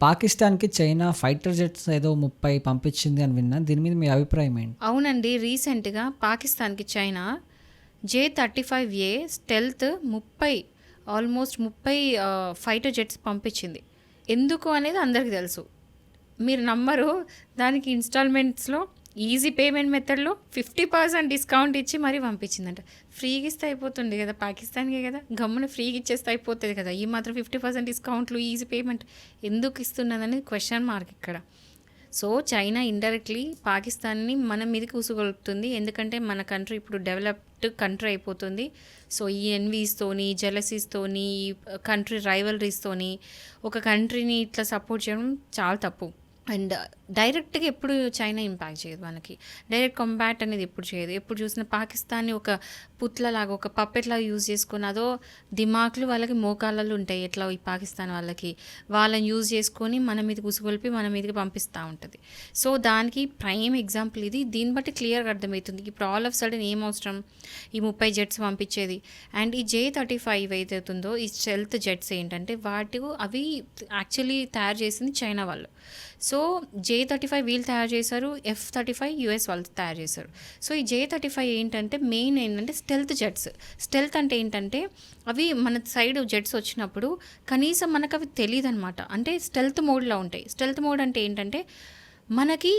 పాకిస్తాన్‌కి China fighter jets ఏదో 30 పంపించింది అని విన్నా దీని మీద మీ అభిప్రాయం ఏంటి? అవునండి. రీసెంట్‌గా పాకిస్తాన్‌కి చైనా జే 35ఏ స్టెల్త్ 30 ఆల్మోస్ట్ ముప్పై ఫైటర్ జెట్స్ పంపించింది. ఎందుకు అనేది అందరికి తెలుసు. మీరు నమ్మరు దానికి ఇన్‌స్టాల్‌మెంట్స్‌లో ఈజీ పేమెంట్ మెథడ్‌లో 50% డిస్కౌంట్ ఇచ్చి మరీ పంపించిందంట. ఫ్రీగా ఇస్తే అయిపోతుంది కదా! పాకిస్తాన్‌కే కదా! గమ్మున ఫ్రీగా ఇచ్చేస్తే అయిపోతుంది కదా! ఈ మాత్రం 50% డిస్కౌంట్‌లు ఈజీ పేమెంట్ ఎందుకు ఇస్తున్నదనేది క్వశ్చన్ మార్క్ ఇక్కడ. సో, చైనా ఇండైరెక్ట్‌లీ పాకిస్తాన్‌ని మన మీదకి ఉసుగొలుపుతుంది. ఎందుకంటే మన కంట్రీ ఇప్పుడు డెవలప్డ్ కంట్రీ అయిపోతుంది. సో, ఈ ఎన్వీస్‌తోని, జెలసీస్‌తోని, కంట్రీ రైవలరీస్తోని ఒక కంట్రీని ఇట్లా సపోర్ట్ చేయడం చాలా తప్పు. అండ్ డైరెక్ట్‌గా ఎప్పుడు చైనా ఇంపాక్ట్ చేయదు మనకి. డైరెక్ట్ కాంబాట్ అనేది ఎప్పుడు చేయదు. ఎప్పుడు చూసినా పాకిస్తాన్‌ని ఒక పుత్లలాగా, ఒక పప్పెట్‌లాగా యూజ్ చేసుకొని అదో దిమాకులు వాళ్ళకి మోకాలలు ఉంటాయి. ఎట్లా ఈ పాకిస్తాన్ వాళ్ళకి. వాళ్ళని యూజ్ చేసుకొని మన మీద కుసుగొలిపి మన మీదకి పంపిస్తా ఉంటుంది సో, దానికి ప్రైమ్ ఎగ్జాంపుల్ ఇది. దీన్ని బట్టి క్లియర్‌గా అర్థమవుతుంది ఇప్పుడు ఆల్ ఆఫ్ సడన్ ఏం అవసరం? ఈ 30 జెట్స్ పంపించేది. అండ్ ఈ జే 35 ఏదైతే ఉందో ఈ స్టెల్త్ జెట్స్ ఏంటంటే వాటి అవి యాక్చువల్లీ తయారు చేసింది చైనా వాళ్ళు. సో, సో జే 35 వీళ్ళు తయారు చేశారు. ఎఫ్ 35 యూఎస్ వాళ్ళు తయారు చేశారు. సో, ఈ జే 35 ఏంటంటే మెయిన్ ఏంటంటే స్టెల్త్ జెట్స్. స్టెల్త్ అంటే ఏంటంటే అవి మన సైడ్ జెట్స్ వచ్చినప్పుడు కనీసం మనకు అవి తెలియదు అనమాట అంటే స్టెల్త్ మోడ్‌లో ఉంటాయి. స్టెల్త్ మోడ్ అంటే ఏంటంటే మనకి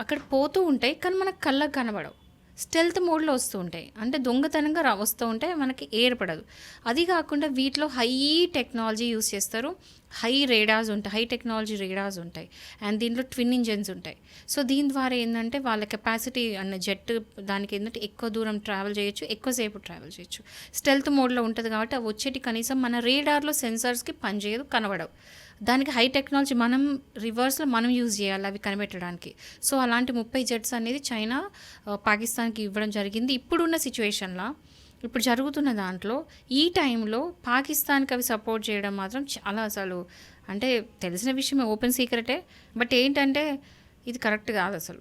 అక్కడ పోతూ ఉంటాయి. కానీ మనకు కళ్ళకు కనబడవు. స్టెల్త్ మోడ్‌లో వస్తూ ఉంటాయి. అంటే దొంగతనంగా వస్తూ ఉంటాయి. మనకి ఏర్పడదు. అది కాకుండా వీటిలో హై టెక్నాలజీ యూస్ చేస్తారు. హై రేడార్స్ ఉంటాయి. హై టెక్నాలజీ రేడార్స్ ఉంటాయి. అండ్ దీంట్లో ట్విన్ ఇంజన్స్ ఉంటాయి. సో, దీని ద్వారా ఏంటంటే వాళ్ళ కెపాసిటీ అన్న జెట్ దానికి ఏంటంటే ఎక్కువ దూరం ట్రావెల్ చేయొచ్చు. ఎక్కువసేపు ట్రావెల్ చేయొచ్చు. స్టెల్త్ మోడ్‌లో ఉంటుంది కాబట్టి అవి వచ్చేటి కనీసం మన రేడార్‌లో సెన్సార్స్‌కి పనిచేయదు. కనబడవు. దానికి హై టెక్నాలజీ మనం రివర్స్‌లో మనం యూజ్ చేయాలి అవి కనిపెట్టడానికి. సో, అలాంటి 30 జెట్స్ అనేది చైనా పాకిస్తాన్‌కి ఇవ్వడం జరిగింది. ఇప్పుడున్న సిచ్యువేషన్లో ఇప్పుడు జరుగుతున్న దాంట్లో ఈ టైంలో పాకిస్తాన్‌కి అవి సపోర్ట్ చేయడం మాత్రం చాలా అసలు అంటే తెలిసిన విషయమే ఓపెన్ సీక్రెటే. బట్ ఏంటంటే ఇది కరెక్ట్ కాదు అసలు